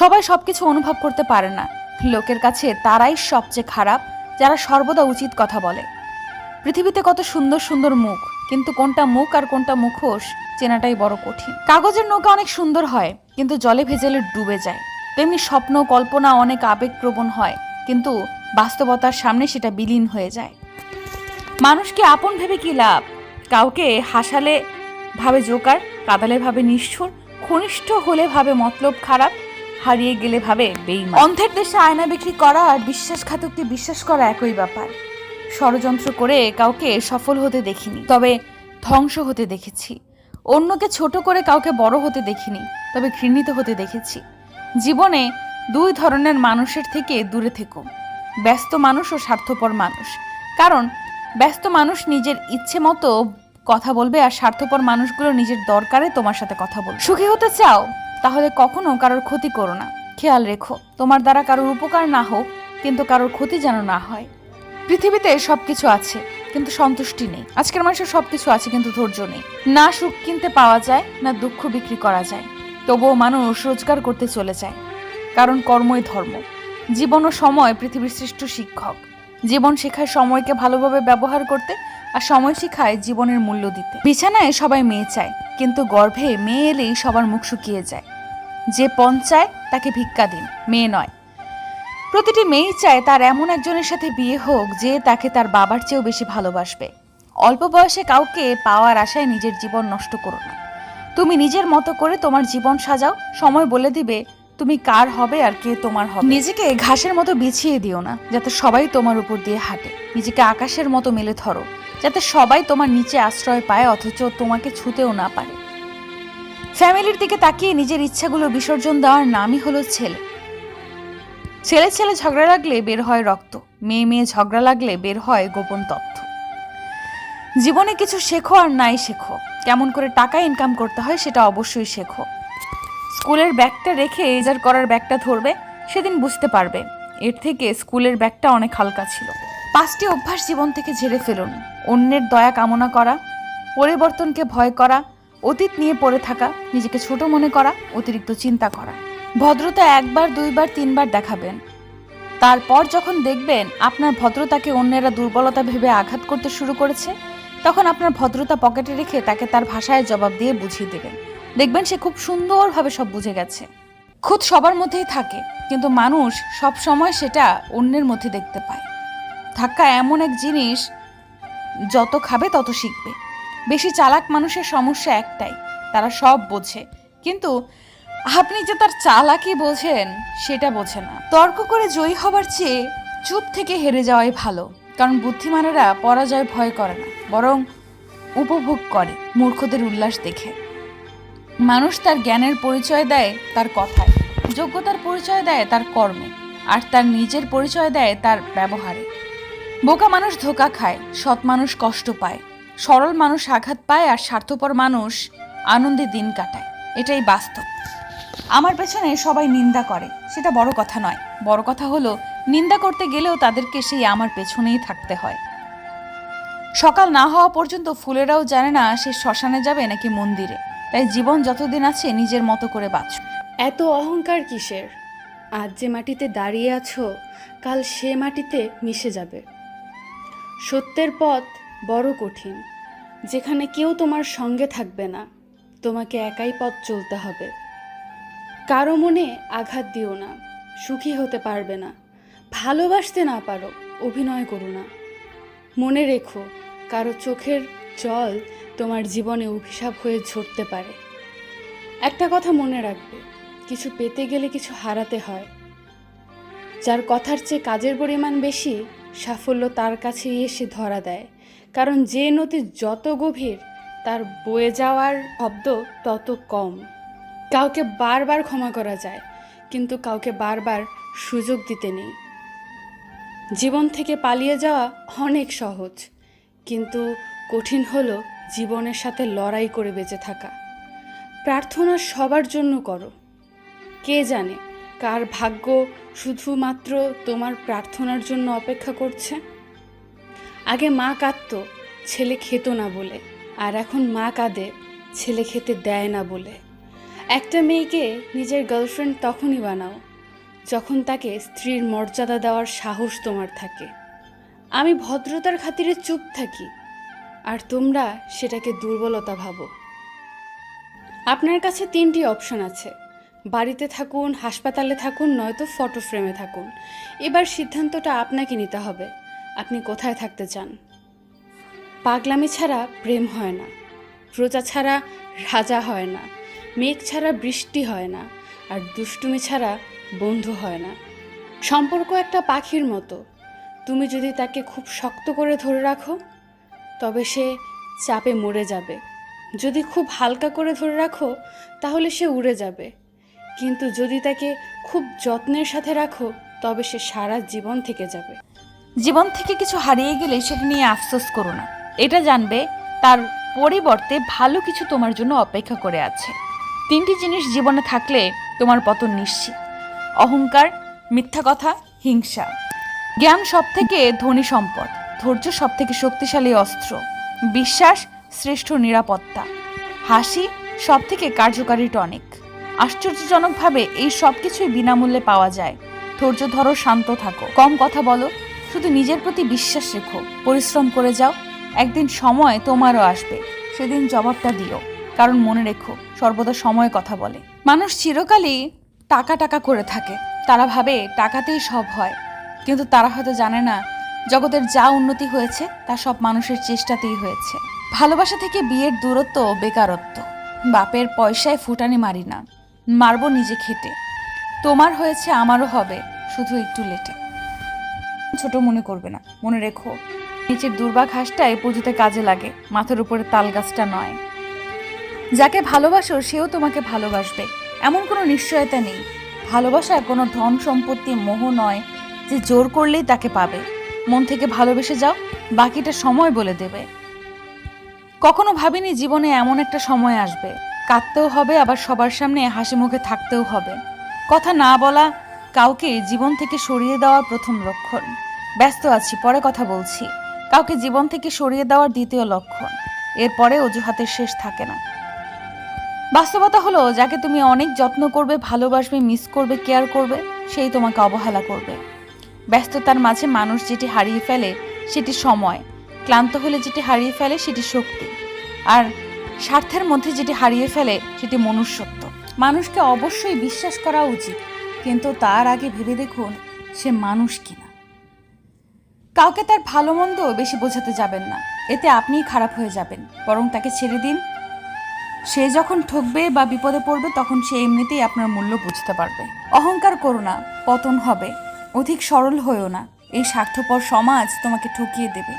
সবাই সবকিছু অনুভব করতে পারে না। লোকের কাছে তারাই সবচেয়ে খারাপ, যারা সর্বদা উচিত কথা বলে। পৃথিবীতে কত সুন্দর সুন্দর মুখ, কিন্তু কোনটা মুখ আর কোনটা মুখোশ চেনাটাই বড় কঠিন। কাগজের নৌকা অনেক সুন্দর হয়, কিন্তু জলে ভেজেলে ডুবে যায়। তেমনি স্বপ্ন, কল্পনা অনেক আবেগপ্রবণ হয়, কিন্তু বাস্তবতার সামনে সেটা বিলীন হয়ে যায়। মানুষকে আপন ভেবে কি লাভ? কাউকে হাসালে ভাবে জোকার, কাদালে ভাবে নিষ্ঠুর, ঘনিষ্ঠ হলে ভাবে মতলব খারাপ হারিয়ে গেলে ভাবে বেইমান। অন্ধের দেশে আয়না বিক্রি করা আর বিশ্বাসঘাতককে বিশ্বাস করা একই ব্যাপার। ষড়যন্ত্র করে কাউকে সফল হতে দেখিনি, তবে ধ্বংস হতে দেখেছি। অন্যকে ছোট করে কাউকে বড় হতে দেখিনি, তবে ঘৃণিত হতে দেখেছি। জীবনে দুই ধরনের মানুষের থেকে দূরে থেকো, ব্যস্ত মানুষ ও স্বার্থপর মানুষ। কারণ ব্যস্ত মানুষ নিজের ইচ্ছে মতো কথা বলবে আর স্বার্থপর মানুষগুলো নিজের দরকারে তোমার সাথে কথা বলবে। সুখী হতে চাও? তাহলে কখনো কারোর ক্ষতি করো না। খেয়াল রেখো, তোমার দ্বারা কারোর উপকার না হোক, কিন্তু কারোর ক্ষতি যেন না হয়। পৃথিবীতে সবকিছু আছে, কিন্তু সন্তুষ্টি নেই। আজকের মানুষের সব কিছু আছে, কিন্তু ধৈর্য নেই। না সুখ কিনতে পাওয়া যায়, না দুঃখ বিক্রি করা যায়। তবুও মানুষ রোজগার করতে চলে যায়। কারণ কর্মই ধর্ম। জীবন ও সময় পৃথিবীর শ্রেষ্ঠ শিক্ষক। জীবন শেখায় সময়কে ভালোভাবে ব্যবহার করতে, আর সময় শেখায় জীবনের মূল্য দিতে। বিছানায় সবাই মেয়ে চায়, কিন্তু গর্ভে মেয়ে এলেই সবার মুখ শুকিয়ে যায়। যে পণ চায় তাকে ভিক্ষা দিন, মেয়ে নয়। প্রতিটি মেয়েই চায় তার এমন একজনের সাথে বিয়ে হোক যে তাকে তার বাবার চেয়েও বেশি ভালোবাসবে। অল্প বয়সে কাউকে পাওয়ার আশায় নিজের জীবন নষ্ট করো না। তুমি নিজের মতো করে তোমার জীবন সাজাও, সময় বলে দিবে, তুমি কার হবে আর কে তোমার হবে। নিজেকে ঘাসের মতো বিছিয়ে দিও না, যাতে সবাই তোমার উপর দিয়ে হাঁটে। নিজেকে আকাশের মতো মেলে ধরো, যাতে সবাই তোমার নিচে আশ্রয় পায়, অথচ তোমাকে ছুতেও না পারে। ফ্যামিলির দিকে তাকিয়ে নিজের ইচ্ছাগুলো বিসর্জন দেওয়ার নামই হলো ছেলে। ছেলে ছেলে ঝগড়া লাগলে বের হয় রক্ত, মেয়ে মেয়ে ঝগড়া লাগলে বের হয় গোপন তথ্য। জীবনে কিছু শেখো আর নাই শেখো, কেমন করে টাকা ইনকাম করতে হয় সেটা অবশ্যই শেখো। স্কুলের ব্যাগটা রেখে এজার করার ব্যাগটা ধরবে, সেদিন বুঝতে পারবে। এর থেকে স্কুলের ব্যাগটা অনেক হালকা ছিল। পাঁচটি অভ্যাস জীবন থেকে ঝেড়ে ফেলুন। অন্যের দয়া কামনা করা, পরিবর্তনকে ভয় করা অতীত নিয়ে পড়ে থাকা, নিজেকে ছোট মনে করা, অতিরিক্ত চিন্তা করা। ভদ্রতা একবার, দুইবার, তিনবার দেখাবেন। তারপর যখন দেখবেন আপনার ভদ্রতাকে অন্যেরা দুর্বলতা ভেবে আঘাত করতে শুরু করেছে, তখন আপনার ভদ্রতা পকেটে রেখে তাকে তার ভাষায় জবাব দিয়ে বুঝিয়ে দেবেন। দেখবেন সে খুব সুন্দরভাবে সব বুঝে গেছে। খুদ সবার মধ্যেই থাকে, কিন্তু মানুষ সব সময় সেটা অন্যের মধ্যে দেখতে পায়। ধাক্কা এমন এক জিনিস, যত খাবে তত শিখবে। বেশি চালাক মানুষের সমস্যা একটাই, তারা সব বোঝে। কিন্তু আপনি যে তার চালাকি বোঝেন, সেটা বোঝে না। তর্ক করে জয়ী হবার চেয়ে চুপ থেকে হেরে যাওয়াই ভালো, কারণ বুদ্ধিমানেরা পরাজয় ভয় করে না, বরং উপভোগ করে মূর্খদের উল্লাস দেখে। মানুষ তার জ্ঞানের পরিচয় দেয় তার কথায়, যোগ্যতার পরিচয় দেয় তার কর্মে, আর তার নিজের পরিচয় দেয় তার ব্যবহারে। বোকা মানুষ ধোকা খায়, সৎ মানুষ কষ্ট পায় সরল মানুষ আঘাত পায় আর স্বার্থপর মানুষ আনন্দে দিন কাটায়। এটাই বাস্তব। আমার পেছনে সবাই নিন্দা করে, সেটা বড় কথা নয়। বড় কথা হলো, নিন্দা করতে গেলেও তাদেরকে সেই আমার পেছনেই থাকতে হয়। সকাল না হওয়া পর্যন্ত ফুলেরাও জানে না সে শ্মশানে যাবে নাকি মন্দিরে। তাই জীবন যতদিন আছে নিজের মতো করে বাঁচো এত অহংকার কিসের? আজ যে মাটিতে দাঁড়িয়ে আছো, কাল সে মাটিতে মিশে যাবে। সত্যের পথ বড় কঠিন। যেখানে কেউ তোমার সঙ্গে থাকবে না। তোমাকে একাই পথ চলতে হবে। কারও মনে আঘাত দিও না। সুখী হতে পারবে না। ভালোবাসতে না পারো, অভিনয় করো না। মনে রেখো, কারও চোখের জল তোমার জীবনে অভিশাপ হয়ে ঝরতে পারে। একটা কথা মনে রাখবে, কিছু পেতে গেলে কিছু হারাতে হয়। যার কথার চেয়ে কাজের পরিমাণ বেশি, সাফল্য তার কাছেই এসে ধরা দেয়। কারণ যে নদী যত গভীর, তার বয়ে যাওয়ার শব্দ তত কম। কাউকে বারবার ক্ষমা করা যায়, কিন্তু কাউকে বারবার সুযোগ দিতে নেই। জীবন থেকে পালিয়ে যাওয়া অনেক সহজ, কিন্তু কঠিন হলো জীবনের সাথে লড়াই করে বেঁচে থাকা। প্রার্থনা সবার জন্য করো। কে জানে কার ভাগ্য শুধুমাত্র তোমার প্রার্থনার জন্য অপেক্ষা করছে? আগে মা কাঁদত, ছেলে খেত না বলে। আর এখন মা কাঁদে, ছেলে খেতে দেয় না বলে। একটা মেয়েকে নিজের গার্লফ্রেন্ড তখনই বানাও, যখন তাকে স্ত্রীর মর্যাদা দেওয়ার সাহস তোমার থাকে। আমি ভদ্রতার খাতিরে চুপ থাকি, আর তোমরা সেটাকে দুর্বলতা ভাবো। আপনার কাছে তিনটি অপশন আছে। বাড়িতে থাকুন, হাসপাতালে থাকুন, নয়তো ফটো ফ্রেমে থাকুন। এবার সিদ্ধান্তটা আপনাকে নিতে হবে। আপনি কোথায় থাকতে চান? পাগলামি ছাড়া প্রেম হয় না। প্রজা ছাড়া রাজা হয় না। মেঘ ছাড়া বৃষ্টি হয় না। আর দুষ্টুমি ছাড়া বন্ধু হয় না। সম্পর্ক একটা পাখির মতো। তুমি যদি তাকে খুব শক্ত করে ধরে রাখো, তবে সে চাপে মরে যাবে। যদি খুব হালকা করে ধরে রাখো, তাহলে সে উড়ে যাবে। কিন্তু যদি তাকে খুব যত্নের সাথে রাখো, তবে সে সারা জীবন থেকে যাবে। জীবন থেকে কিছু হারিয়ে গেলে সেটা নিয়ে আফসোস করো না। এটা জানবে তার পরিবর্তে ভালো কিছু তোমার জন্য অপেক্ষা করে আছে। তিনটি জিনিস জীবনে থাকলে তোমার পতন নিশ্চিত। অহংকার, মিথ্যা কথা, হিংসা। জ্ঞান সব থেকে ধনী সম্পদ, ধৈর্য সব থেকে শক্তিশালী অস্ত্র। বিশ্বাস, শ্রেষ্ঠ নিরাপত্তা। হাসি সব থেকে কার্যকারী টনিক। আশ্চর্যজনকভাবে এই সব কিছুই বিনামূল্যে পাওয়া যায়। ধৈর্য ধরো, শান্ত থাকো। কম কথা বলো শুধু নিজের প্রতি বিশ্বাস রেখো, পরিশ্রম করে যাও। একদিন সময় তোমারও আসবে, সেদিন জবাবটা দিও। কারণ মনে রেখো, সর্বদা সময় কথা বলে। মানুষ চিরকালই টাকা টাকা করে থাকে। তারা ভাবে টাকাতেই সব হয়। কিন্তু তারা হয়তো জানে না, জগতের যা উন্নতি হয়েছে, তা সব মানুষের চেষ্টাতেই হয়েছে। ভালোবাসা থেকে বিয়ের দূরত্ব বেকারত্ব। বাপের পয়সায় ফুটানি মারি না। মারবো নিজে খেটে। তোমার হয়েছে, আমারও হবে, শুধু একটু লেটে। ছোট মনে করবে না। মনে রেখো, নিচের দুর্বা ঘাসটাই পুজোতে কাজে লাগে, মাথার উপরে তাল গাছটা নয়। যাকে ভালোবাসো, সেও তোমাকে ভালোবাসবে। এমন কোনো নিশ্চয়তা নেই। ভালোবাসা কোনো ধন সম্পত্তি, মোহ নয় যে জোর করলেই তাকে পাবে। মন থেকে ভালোবেসে যাও, বাকিটা সময় বলে দেবে। কখনো ভাবিনি জীবনে এমন একটা সময় আসবে। কাঁদতেও হবে, আবার সবার সামনে হাসি মুখে থাকতেও হবে। কথা না বলা কাউকে জীবন থেকে সরিয়ে দেওয়ার প্রথম লক্ষণ। ব্যস্ত আছি, পরে কথা বলছি। কাউকে জীবন থেকে সরিয়ে দেওয়ার দ্বিতীয় লক্ষণ। এরপরে অজুহাতের শেষ থাকে না। বাস্তবতা হলো, যাকে তুমি অনেক যত্ন করবে, ভালোবাসবে মিস করবে কেয়ার করবে, সেই তোমাকে অবহেলা করবে। ব্যস্ততার মাঝে মানুষ যেটি হারিয়ে ফেলে, সেটি সময়। ক্লান্ত হলে যেটি হারিয়ে ফেলে, সেটি শক্তি। আর স্বার্থের মধ্যে যেটি হারিয়ে ফেলে, সেটি মনুষ্যত্ব। মানুষকে অবশ্যই বিশ্বাস করা উচিত। কিন্তু তার আগে ভেবে দেখুন সে মানুষ কিনা। কাউকে তার ভালো মন্দ বেশি বোঝাতে যাবেন না। এতে আপনিই খারাপ হয়ে যাবেন, বরং তাকে ছেড়ে দিন। সে যখন ঠকবে বা বিপদে পড়বে, তখন সে এমনিতেই আপনার মূল্য বুঝতে পারবে। অহংকার করো না, পতন হবে। অধিক সরল হয়েও না। এই স্বার্থপর সমাজ তোমাকে ঠকিয়ে দেবে।